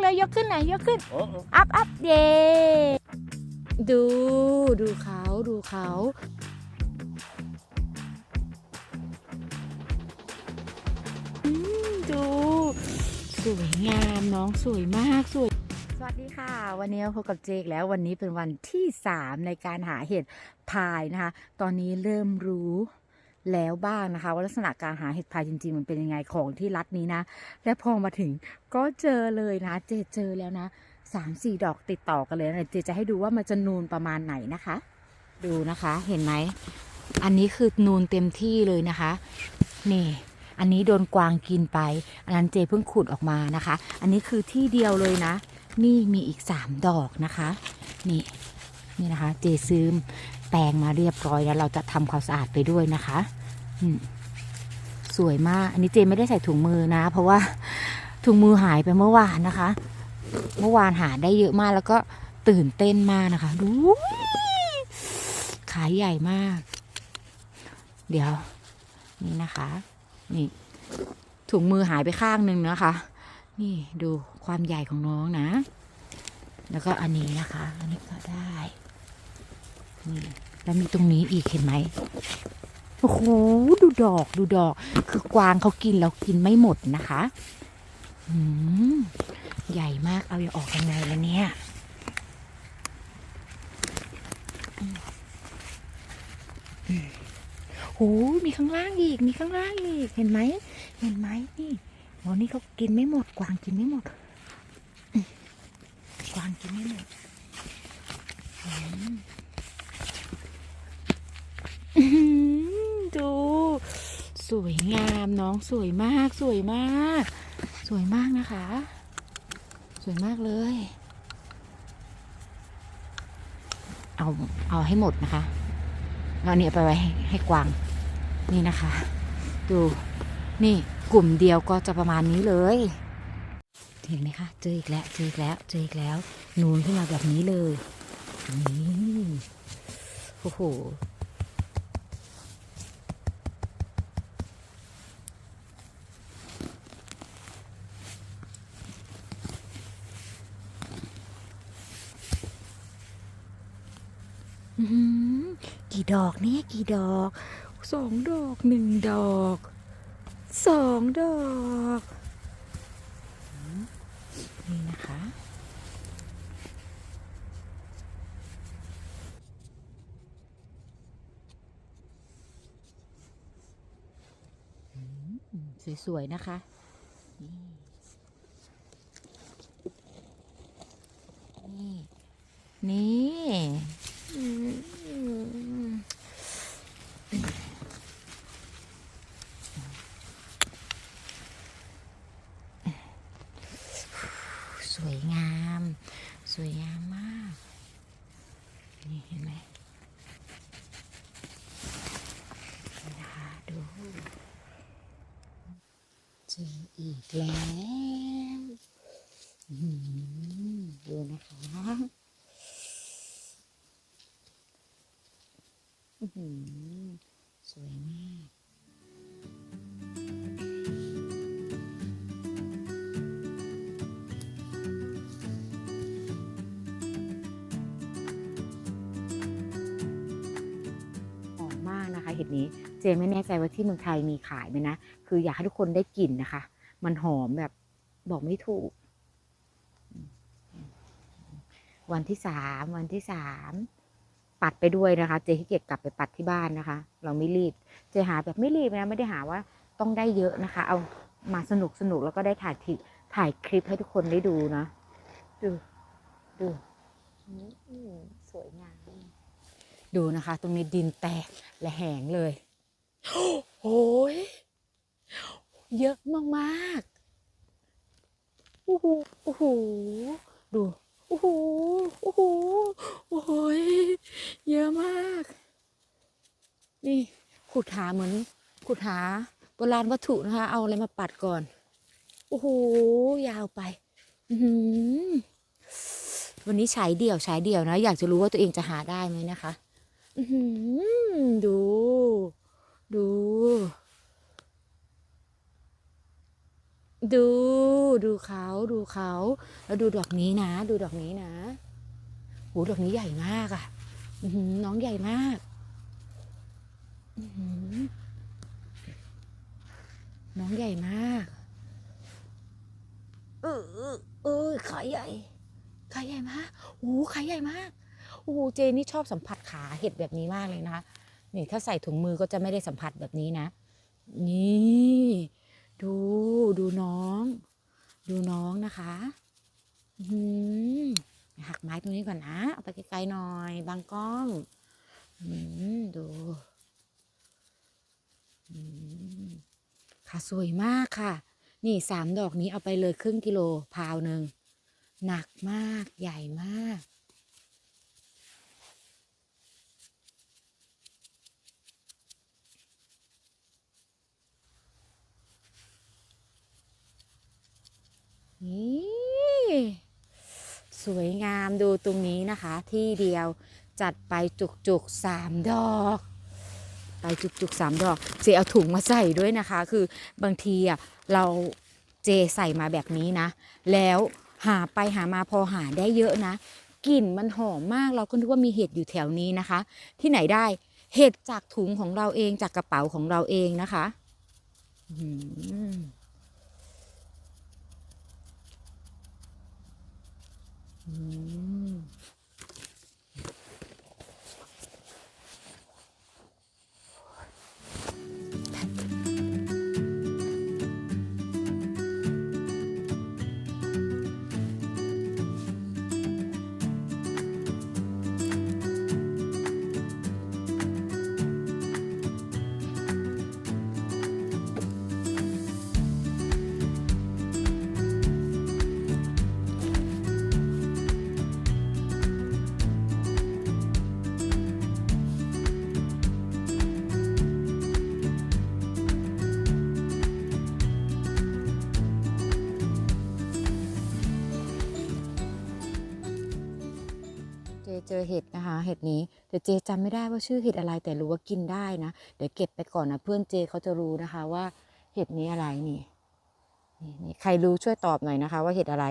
เลยยกขึ้นหน่อยยกขึ้นโอ้โอ้อัพอัพเย่ดูดูเขาดูเขาอืมดู สวยงามน้องสวยมากสวย สวัสดีค่ะ วันนี้พบกับเจกแล้ววันนี้เป็นวันที่ 3 ในการหาเห็ดพายนะคะ ตอนนี้เริ่มรู้ แล้วบ้างนะคะ ว่าลักษณะการหาเห็ดพายจริง ๆ มันเป็นยังไงของที่รัฐนี้นะ และพอมาถึงก็เจอเลยนะ เจเจอแล้วนะสามสี่ดอกติดต่อกันเลยนะเจจะให้ดูว่ามันจะนูนประมาณไหนนะคะ ดูนะคะเห็นไหมอันนี้คือนูนเต็มที่เลยนะคะ นี่ อันนี้โดนกวางกินไป อันนั้นเจเพิ่งขุดออกมานะคะ อันนี้คือที่เดียวเลยนะ นี่มีอีกสามดอกนะคะ นี่นี่นะคะ เจซื้อ แปรงมาเรียบร้อยแล้วเราจะทำความสะอาดไปด้วยนะคะสวยมาก อันนี้เจไม่ได้ใส่ถุงมือนะ เพราะว่าถุงมือหายไปเมื่อวานนะคะ เมื่อวานหาได้เยอะมากแล้วก็ตื่นเต้นมากนะคะ ดูขายใหญ่มาก เดี๋ยว นี่นะคะ นี่ ถุงมือหายไปข้างหนึ่งนะคะ นี่ดูความใหญ่ของน้องนะ แล้วก็อันนี้นะคะ อันนี้ก็ได้ นี่แล้วมีตรงนี้อีกเห็นไหมโอ้โหดูดอกดูดอก คือกวางเขากินแล้วกินไม่หมดนะคะอืมใหญ่มากเอาอย่าออกยังไงล่ะเนี่ยอืมอืมโอ้มีข้างล่างอีก มีข้างล่างอีก เห็นไหม เห็นไหมนี่โอ้นี่เขากินไม่หมด กวางกินไม่หมด กวางกินไม่หมดอืมอื้อหือดู สวยงามน้องสวยมากสวยมาก สวยมากนะคะ สวยมากเลย เอาเอาให้หมดนะคะเอาเนี่ยไปไว้ให้ให้กวางนี่นะคะ ดูนี่กลุ่มเดียวก็จะประมาณนี้เลยเห็นไหมคะ เจออีกแล้ว เจออีกแล้ว เจออีกแล้ว นูนขึ้นมาแบบนี้เลย นี่ โอ้โห อื้อหือกี่ ดอกเนี่ยกี่ดอกสองดอกหนึ่งดอกสองดอกอืมนี่นะคะอืมสวย ๆ นะคะนี่ นี่ อืมสวยงาม สวยงามมาก นี่เห็นไหมนี่นะคะดูเจ อีกแล้วดูนะคะสวยมากหอมมากนะคะเห็ดนี้ เจไม่แน่ใจว่าที่เมืองไทยมีขายไหมนะ คืออยากให้ทุกคนได้กลิ่นนะคะ มันหอมแบบบอกไม่ถูก วันที่สามวันที่สามปัดไปด้วยนะคะ เจ๊ขี้เกียจกลับไปปัดที่บ้านนะคะ เราไม่รีบ เจ๊หาแบบไม่รีบนะ ไม่ได้หาว่าต้องได้เยอะนะคะ เอามาสนุกสนุกแล้วก็ได้ถ่ายทิถ่ายคลิปให้ทุกคนได้ดูนะ ดู ดูสวยงาม ดูนะคะ ตรงนี้ดินแตกและแหงเลย โอ้ย เยอะมากๆโอ้โหโอ้โหดูโอ้โหโอ้โหโอ้โหยเยอะมาก นี่ขุดหาเหมือนขุดหาโบราณวัตถุนะคะ เอาอะไรมาปัดก่อน โอ้โห ยาวไปวันนี้ใช้เดี่ยวใช้เดี่ยวนะ อยากจะรู้ว่าตัวเองจะหาได้ไหมนะคะดู ดู ดูดูเขาดูเขาแล้วดูดอกนี้นะ ดูดอกนี้นะโหดอกนี้ใหญ่มากอะ่ะน้องใหญ่มากน้องใหญ่มากเออเออขาใหญ่ขาใหญ่มากโอ้หขาใหญ่มากโอ้เจนี่ชอบสัมผัสขาเห็ดแบบนี้มากเลยนะคะนี่ถ้าใส่ถุงมือก็จะไม่ได้สัมผัสแบบนี้นะ นี่ ดูดูน้อง ดูน้องนะคะหือหักไม้ตรงนี้ก่อนนะ เอาไปไกลๆหน่อย บางกล้องอืมดูอืมค่ะสวยมากค่ะ นี่สามดอกนี้เอาไปเลยครึ่งกิโลพาวหนึ่งหนักมากใหญ่มาก นี่สวยงามดูตรงนี้นะคะ ที่เดียวจัดไปจุกจุกๆสามดอกไปจุกจุกๆสามดอก เจเอาถุงมาใส่ด้วยนะคะ คือบางทีอะเราเจใส่มาแบบนี้นะ แล้วหาไปหามาพอหาได้เยอะนะกลิ่นมันหอมมากเราก็นึกว่ามีเห็ดอยู่แถวนี้นะคะ ที่ไหนได้เห็ดจากถุงของเราเองจากกระเป๋าของเราเองนะคะ อืม อื ดนี้แต่เจจำไม่ได้ว่าชื่อเห็ดอะไรแต่รู้ว่ากินได้นะ เดี๋ยวเก็บไปก่อนนะเพื่อนเจเขาจะรู้นะคะว่าเห็ดนี้อะไรนี่นี่ใครรู้ช่วยตอบหน่อยนะคะ ว่าเห็ดอะไร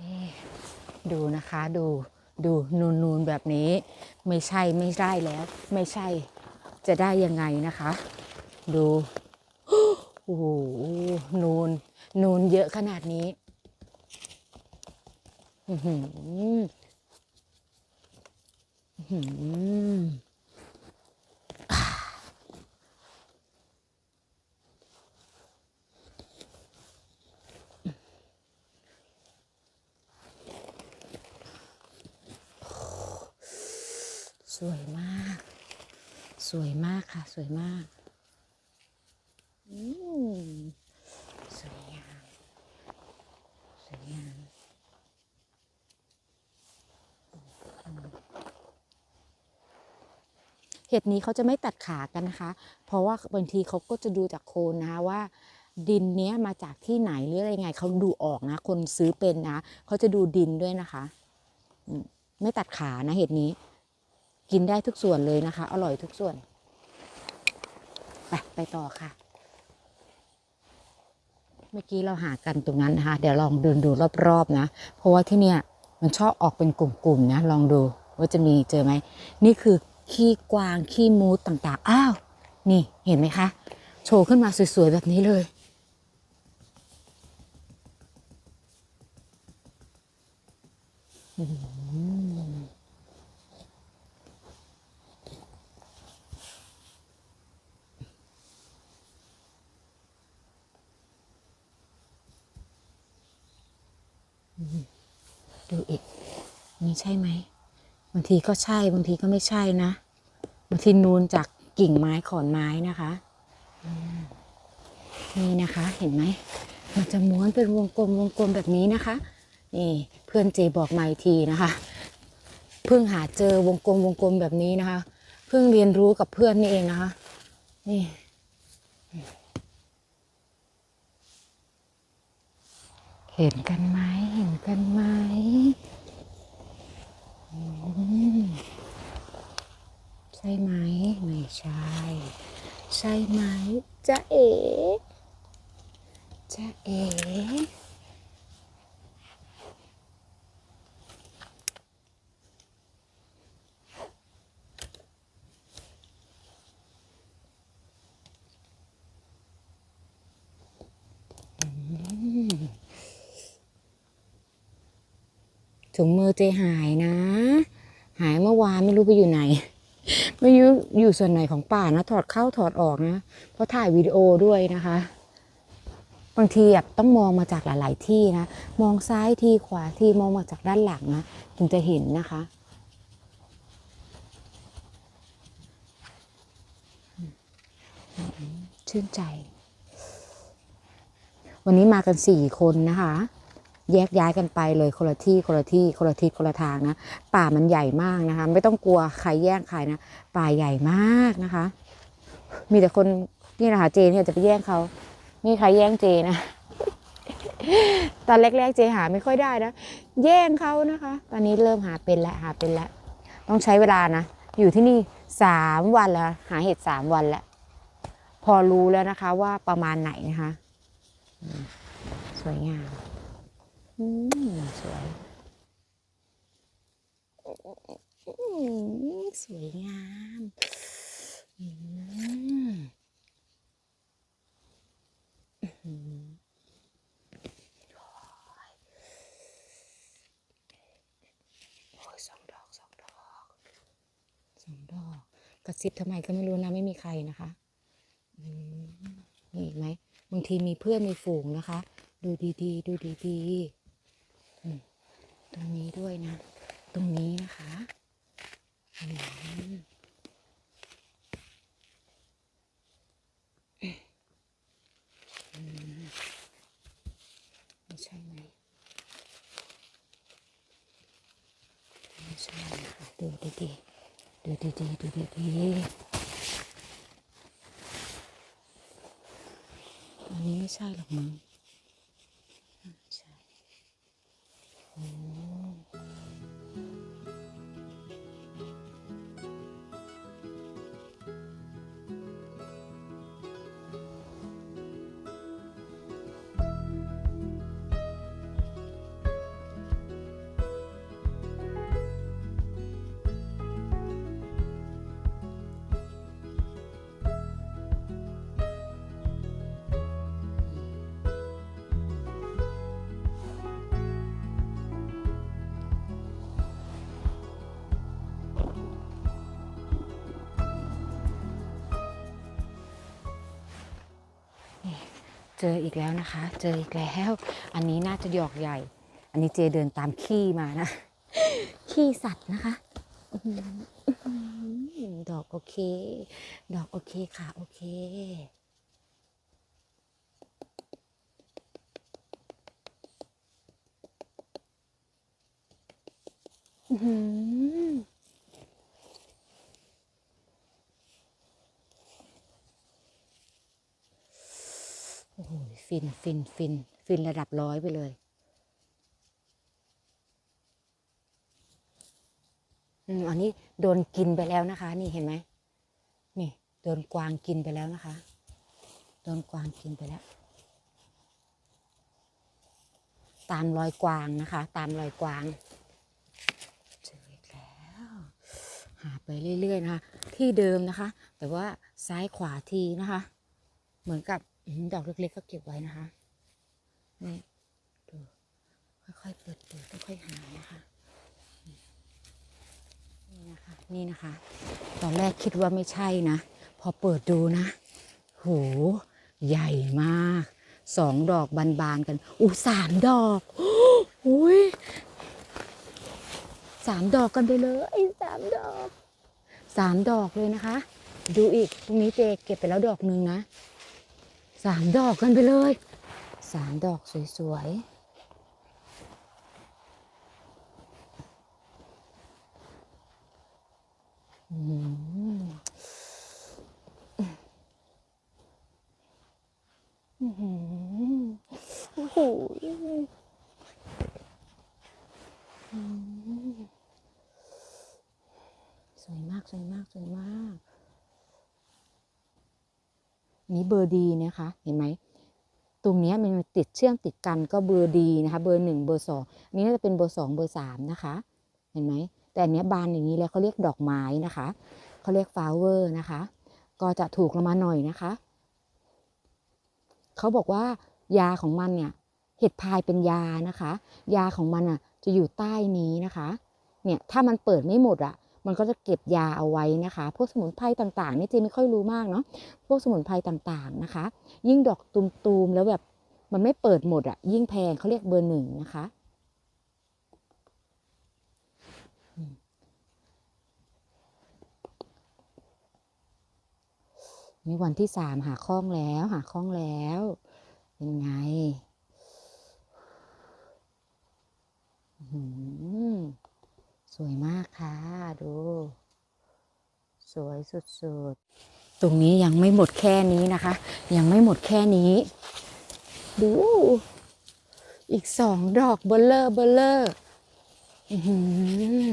นี่ดูนะคะ ดูดูนูนนูนแบบนี้ ไม่ใช่ไม่ได้แล้ว ไม่ใช่จะได้ยังไงนะคะ ดูโอ้โหนูนนูนเยอะขนาดนี้ อือหือ สวยมาก สวยมากค่ะ สวยมาก อืมสวยงาม สวยงาม เห็ดนี้เขาจะไม่ตัดขากันนะคะ เพราะว่าบางทีเขาก็จะดูจากโคนนะคะว่า ดินเนี้ยมาจากที่ไหนหรืออะไรไงเขาดูออกนะ คนซื้อเป็นนะเขาจะดูดินด้วยนะคะไม่ตัดขานะเห็ดนี้ กินได้ทุกส่วนเลยนะคะ อร่อยทุกส่วน ไปไปต่อค่ะ เมื่อกี้เราหากันตรงนั้นนะคะ เดี๋ยวลองเดินดูรอบๆนะ เพราะว่าที่เนี่ยมันชอบออกเป็นกลุ่มๆนะ ลองดูว่าจะมีเจอไหม นี่คือ ขี้กวาง ขี้มูดต่างๆ อ้าว นี่เห็นไหมคะ โชว์ขึ้นมาสวย ๆ แบบนี้เลย ดูอีกนี่ใช่ไหม บางทีก็ใช่บางทีก็ไม่ใช่นะบางทีนูนจากกิ่งไม้ขอนไม้นะคะนี่นะคะเห็นไหมมันจะม้วนเป็นวงกลมวงกลมแบบนี้นะคะนี่เพื่อนเจบอกมาอีกทีนะคะเพิ่งหาเจอวงกลมวงกลมแบบนี้นะคะ เพิ่งเรียนรู้กับเพื่อนนี่เองนะคะ นี่เห็นกันไหมเห็นกันไหม ใช่ไหม ไม่ใช่ ใช่ไหมจะเอ๋จะเอ๋ ถุงมือเจหายนะ หายเมื่อวานไม่รู้ไปอยู่ไหน ไม่รู้อยู่ส่วนไหนของป่านะ ถอดเข้าถอดออกนะ เพราะถ่ายวิดีโอด้วยนะคะ บางทีแบบต้องมองมาจากหลาย ๆ ที่นะ มองซ้ายทีขวาทีมองมาจากด้านหลังนะถึงจะเห็นนะคะชื่นใจ วันนี้มากันสี่คนนะคะ แยกย้ายกันไปเลยคนละที่คนละที่คนละทิศคนละทางนะป่ามันใหญ่มากนะคะ ไม่ต้องกลัวใครแย่งใครนะป่าใหญ่มากนะคะ มีแต่คนนี่นะคะเจเนี่ยจะไปแย่งเขามีใครแย่งเจนะตอนแรกๆเจหาไม่ค่อยได้นะแย่งเขานะคะ ตอนนี้เริ่มหาเป็นแล้วหาเป็นแล้วต้องใช้เวลานะอยู่ที่นี่สามวันแล้วหาเห็ดสามวันแล้วพอรู้แล้วนะคะว่าประมาณไหนนะคะ สวยงาม อืมสวยอืมสวยงามอืมโอ้ยสองดอกสองดอกสองดอกกระซิบทำไมก็ไม่รู้นะไม่มีใครนะคะมีอีกไหมบางทีมีเพื่อนมีฝูงนะคะ ดูดีๆ ดูดีๆ ตรงนี้ด้วยนะ ตรงนี้นะคะไม่ใช่ไหมไม่ใช่นะคะดูดีๆดูดีๆดูดีๆอันนี้ไม่ใช่หรอกมั้ง ใช่ อื เจออีกแล้วนะคะ เจออีกแล้ว อันนี้น่าจะดอกใหญ่ อันนี้เจเดินตามขี้มานะ ขี้สัตว์นะคะ ดอกโอเค ดอกโอเคค่ะ โอเคอือหือ โอ้โหฟินฟินฟินฟินระดับร้อยไปเลยอืมอันนี้โดนกินไปแล้วนะคะ นี่เห็นไหมนี่โดนกวางกินไปแล้วนะคะ โดนกวางกินไปแล้ว ตามรอยกวางนะคะ ตามรอยกวางเจออีกแล้ว หาไปเรื่อยๆนะคะ ที่เดิมนะคะ แต่ว่าซ้ายขวาทีนะคะ เหมือนกับ ดอกเล็กๆก็เก็บไว้นะคะนี่ดูค่อยๆเปิดเปิดค่อยๆหานะคะนี่นะคะ นี่นะคะ ตอนแรกคิดว่าไม่ใช่นะ พอเปิดดูนะโหใหญ่มากสองดอกบานๆกันอู้สามดอกอุ้ยสามดอกกันไปเลยสามดอกสามดอกเลยนะคะ ดูอีกตรงนี้เจเก็บไปแล้วดอกหนึ่งนะ สามดอกกันไปเลยสามดอกสวยๆอืมอื้อหือโอ้โหสวยมาก สวยมาก สวยมาก นี้เบอร์ดีนะคะ เห็นไหม ตรงนี้มันติดเชื่อมติดกันก็เบอร์ดีนะคะ เบอร์หนึ่งเบอร์สองอันนี้น่าจะเป็นเบอร์สองเบอร์สามนะคะ เห็นไหม แต่อันเนี้ยบานอย่างนี้แล้วเขาเรียกดอกไม้นะคะ เขาเรียกฟลาเวอร์นะคะ ก็จะถูกลงมาหน่อยนะคะ เขาบอกว่ายาของมันเนี่ย เห็ดพายเป็นยานะคะ ยาของมันอะจะอยู่ใต้นี้นะคะ เนี่ยถ้ามันเปิดไม่หมดอะ มันก็จะเก็บยาเอาไว้นะคะ พวกสมุนไพรต่างๆนี่เจไม่ค่อยรู้มากเนาะ พวกสมุนไพรต่างๆนะคะ ยิ่งดอกตูมๆแล้วแบบมันไม่เปิดหมดอะยิ่งแพงเขาเรียกเบอร์หนึ่งนะคะนี่วันที่สามหาคล้องแล้วหาคล้องแล้ว เป็นไงอื้อหือ สวยมากค่ะ ดู สวยสุดๆ ตรงนี้ยังไม่หมดแค่นี้นะคะ ยังไม่หมดแค่นี้ ดู อีกสองดอกเบลเลอร์เบลเลอร์อือ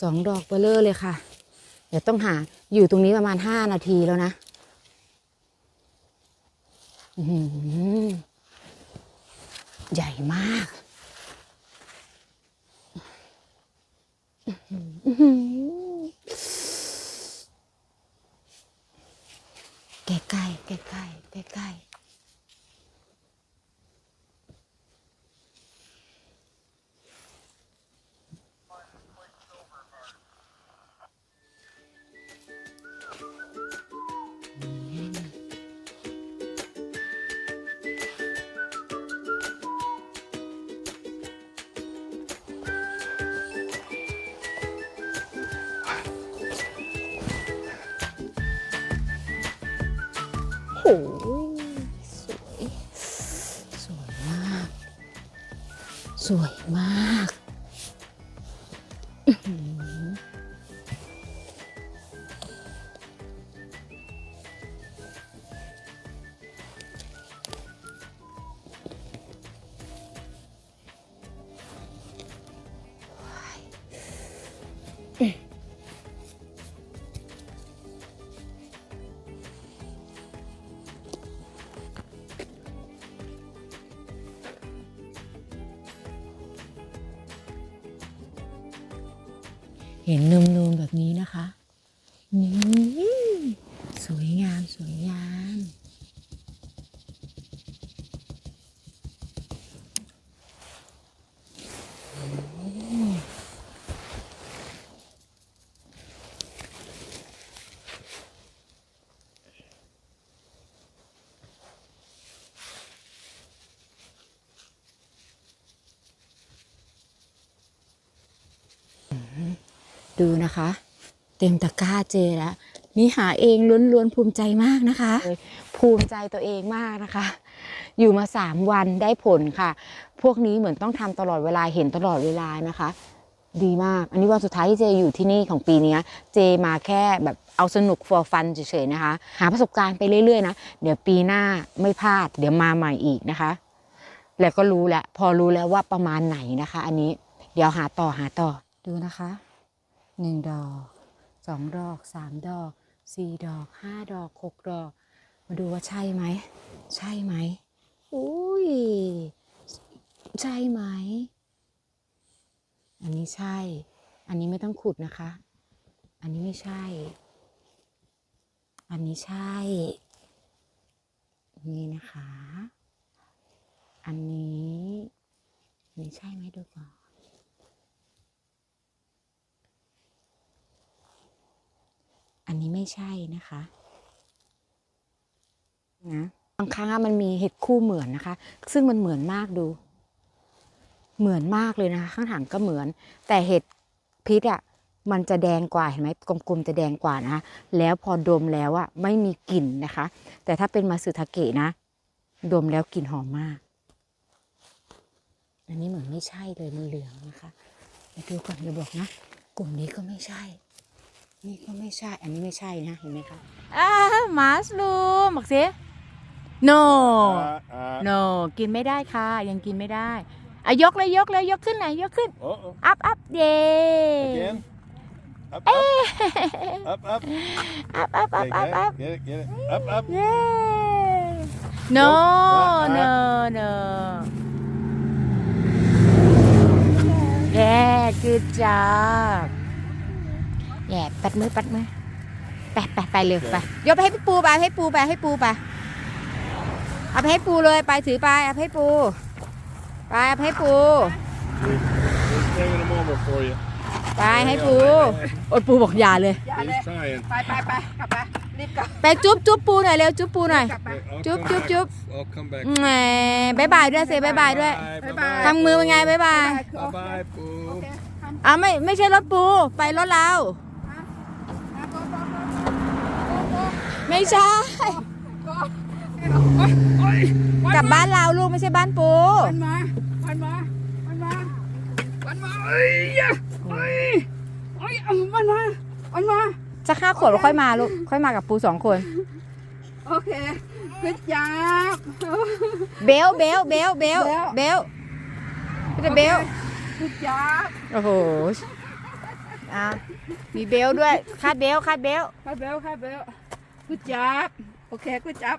สองดอกเบลเลอร์เลยค่ะ เดี๋ยวต้องหาอยู่ตรงนี้ประมาณห้านาทีแล้วนะอือใหญ่มาก อื้อหือ ใกล้ใกล้ใกล้ใกล้ สวย สวยมาก สวยมาก เห็นนูมๆแบบนี้นะคะ นี่ สวยงาม สวยงาม ดูนะคะ เต็มตะกร้าเจแล้วนี่หาเองล้วนๆภูมิใจมากนะคะ ภูมิใจตัวเองมากนะคะ อยู่มาสามวันได้ผลค่ะ พวกนี้เหมือนต้องทำตลอดเวลาเห็นตลอดเวลานะคะ ดีมาก อันนี้วันสุดท้ายที่เจอยู่ที่นี่ของปีนี้เจมาแค่แบบเอาสนุก for fun เฉยๆนะคะ หาประสบการณ์ไปเรื่อยๆนะ เดี๋ยวปีหน้าไม่พลาด เดี๋ยวมาใหม่อีกนะคะ แล้วก็รู้แล้วพอรู้แล้วว่าประมาณไหนนะคะ อันนี้เดี๋ยวหาต่อหาต่อดูนะคะ หนึ่งดอกสองดอกสามดอกสี่ดอกห้าดอกหกดอก มาดูว่าใช่ไหม ใช่ไหมอุ้ย ใช่ไหม อันนี้ใช่ อันนี้ไม่ต้องขุดนะคะ อันนี้ไม่ใช่ อันนี้ใช่ นี่นะคะ อันนี้อันนี้ใช่ไหมดูก่อน อันนี้ไม่ใช่นะคะนะบางครั้งอะมันมีเห็ดคู่เหมือนนะคะ ซึ่งมันเหมือนมากดู เหมือนมากเลยนะคะ ข้างหลังก็เหมือน แต่เห็ดพิษอะมันจะแดงกว่าเห็นไหมกลมๆจะแดงกว่านะคะแล้วพอดมแล้วอะไม่มีกลิ่นนะคะ แต่ถ้าเป็นมาสึทาเกะนะ ดมแล้วกลิ่นหอมมาก อันนี้เหมือนไม่ใช่เลยมันเหลืองนะคะไปดูก่อนอย่าบอกนะ กลุ่มนี้ก็ไม่ใช่ นี่ก็ไม่ใช่ อันนี้ไม่ใช่นะ เห็นไหมคะอ่ามัสลูมบอกสิ no Uh, uh, no กินไม่ได้ค่ะ ยังกินไม่ได้อะยกเลยยกเลยยกขึ้นไหนอยยกขึ้น oh, oh, อัพอัพเย่ again. Up, up. up, up. อัพอัพอัพ Okay, อัพ get อัพ it, get it, get it. Up, up. เย้ no Nope. no no yeah good job แย่ปัดมือปัดมือไปไปไปเร็วไปยกไปให้ปูไปให้ปูไปให้ปูไปเอาไปให้ปูเลยไปถือไปเอาไปให้ปูไปเอาไปให้ปู He's taking them over for you. ไปให้ปูอดปูบอกอย่าเลย He's trying. ไปไปไปกลับไปรีบกลับไปจุ๊บจุ๊บปูหน่อยเร็วจุ๊บปูหน่อย กลับไป I'll Chup, come chup, back. chup. I'll come back. แหมบายบายด้วยเซบายบายด้วย Bye, Bye-bye. ทำมือเป็นไงบายบาย Bye bye, โอ Pooh. เคทำอะไม่ไม่ใช่รถปูไปรถเรานะโกโกโกโก ไม่ใช่โกโอ้ยโอ้ยกลับบ้านเราลูกไม่ใช่บ้านปูวันมาวันมาวันมาวันมาเอ้ยเอ้ยเอ้ยเอาวันมาวันมาสักห้าขวบแล้วค่อยมาลูก ค่อยมากับปูสองคน โอเคขึ้นจับเบลเบลเบลเบลเบลก็จะเบลขึ้นจับโอ้โหอะมีเบลด้วยคาดเบลคาดเบลค่ะเบลค่ะเบล ขึ้นจับ